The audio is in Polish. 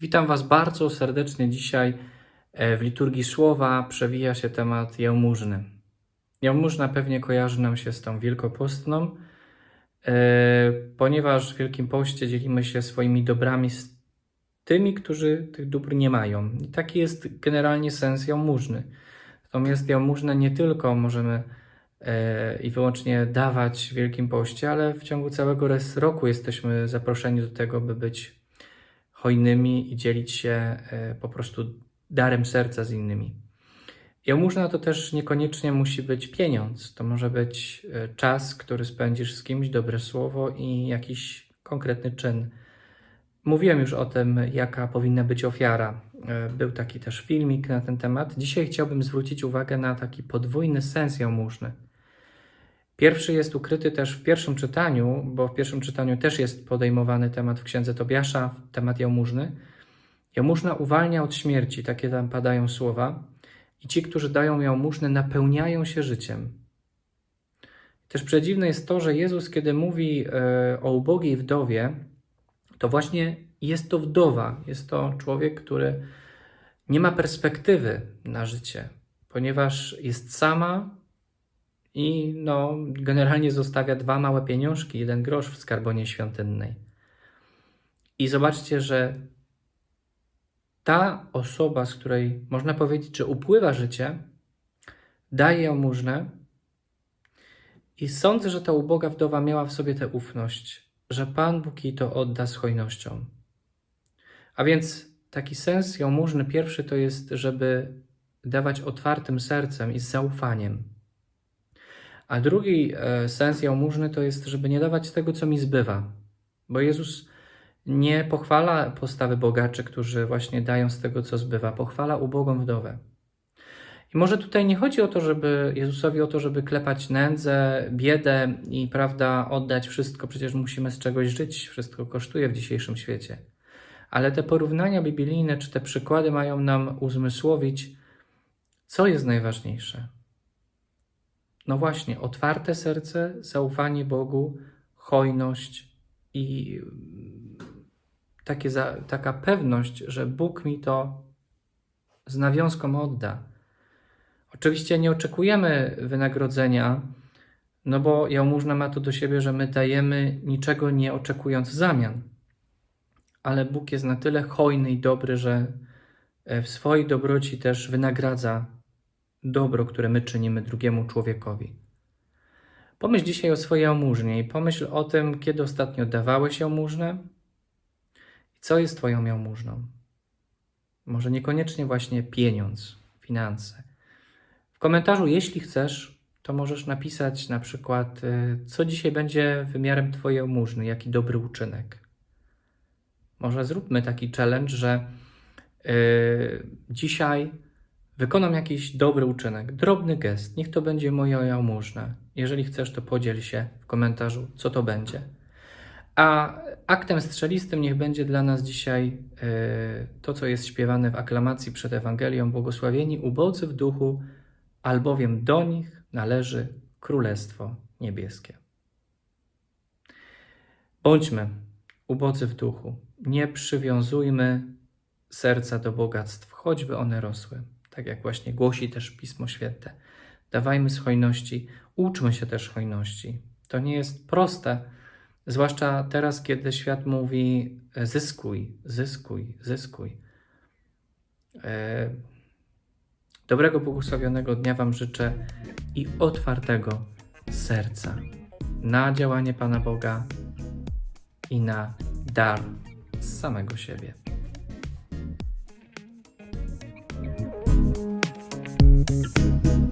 Witam Was bardzo serdecznie dzisiaj. e, W liturgii słowa przewija się temat jałmużny. Jałmużna pewnie kojarzy nam się z tą wielkopostną, e, ponieważ w Wielkim Poście dzielimy się swoimi dobrami z tymi, którzy tych dóbr nie mają. I taki jest generalnie sens jałmużny. Natomiast jałmużnę nie tylko możemy e, i wyłącznie dawać w Wielkim Poście, ale w ciągu całego roku jesteśmy zaproszeni do tego, by być hojnymi i dzielić się e, po prostu darem serca z innymi. Jałmużna to też niekoniecznie musi być pieniądz. To może być e, czas, który spędzisz z kimś, dobre słowo i jakiś konkretny czyn. Mówiłem już o tym, jaka powinna być ofiara. E, Był taki też filmik na ten temat. Dzisiaj chciałbym zwrócić uwagę na taki podwójny sens jałmużny. Pierwszy jest ukryty też w pierwszym czytaniu, bo w pierwszym czytaniu też jest podejmowany temat w księdze Tobiasza, temat jałmużny. Jałmużna uwalnia od śmierci, takie tam padają słowa. I ci, którzy dają jałmużnę, napełniają się życiem. Też przedziwne jest to, że Jezus, kiedy mówi e, o ubogiej wdowie, to właśnie jest to wdowa, jest to człowiek, który nie ma perspektywy na życie, ponieważ jest sama i no, generalnie zostawia dwa małe pieniążki, jeden grosz w skarbonie świątynnej. I zobaczcie, że ta osoba, z której można powiedzieć, że upływa życie, daje jałmużnę i sądzę, że ta uboga wdowa miała w sobie tę ufność, że Pan Bóg jej to odda z hojnością. A więc taki sens jałmużny pierwszy to jest, żeby dawać otwartym sercem i z zaufaniem. A drugi e, sens jałmużny to jest, żeby nie dawać tego, co mi zbywa. Bo Jezus nie pochwala postawy bogaczy, którzy właśnie dają z tego, co zbywa. Pochwala ubogą wdowę. I może tutaj nie chodzi o to, żeby Jezusowi o to, żeby klepać nędzę, biedę i prawda, oddać wszystko, przecież musimy z czegoś żyć, wszystko kosztuje w dzisiejszym świecie. Ale te porównania biblijne czy te przykłady mają nam uzmysłowić, co jest najważniejsze. No właśnie, otwarte serce, zaufanie Bogu, hojność i takie za, taka pewność, że Bóg mi to z nawiązką odda. Oczywiście nie oczekujemy wynagrodzenia, no bo jałmużna ma to do siebie, że my dajemy niczego nie oczekując w zamian. Ale Bóg jest na tyle hojny i dobry, że e, w swojej dobroci też wynagradza dobro, które my czynimy drugiemu człowiekowi. Pomyśl dzisiaj o swojej jałmużnie i pomyśl o tym, kiedy ostatnio dawałeś jałmużnę i co jest twoją jałmużną. Może niekoniecznie właśnie pieniądz, finanse. W komentarzu, jeśli chcesz, to możesz napisać na przykład, y, co dzisiaj będzie wymiarem twojej jałmużny, jaki dobry uczynek. Może zróbmy taki challenge, że y, dzisiaj wykonam jakiś dobry uczynek, drobny gest. Niech to będzie moja jałmużna. Jeżeli chcesz, to podziel się w komentarzu, co to będzie. A aktem strzelistym niech będzie dla nas dzisiaj y, to, co jest śpiewane w aklamacji przed Ewangelią. Błogosławieni ubodzy w duchu, albowiem do nich należy Królestwo Niebieskie. Bądźmy ubodzy w duchu. Nie przywiązujmy serca do bogactw, choćby one rosły. Tak jak właśnie głosi też Pismo Święte. Dawajmy z hojności, uczmy się też hojności. To nie jest proste, zwłaszcza teraz, kiedy świat mówi e, zyskuj, zyskuj, zyskuj. E, Dobrego, błogosławionego dnia Wam życzę i otwartego serca na działanie Pana Boga i na dar z samego siebie. Thank you.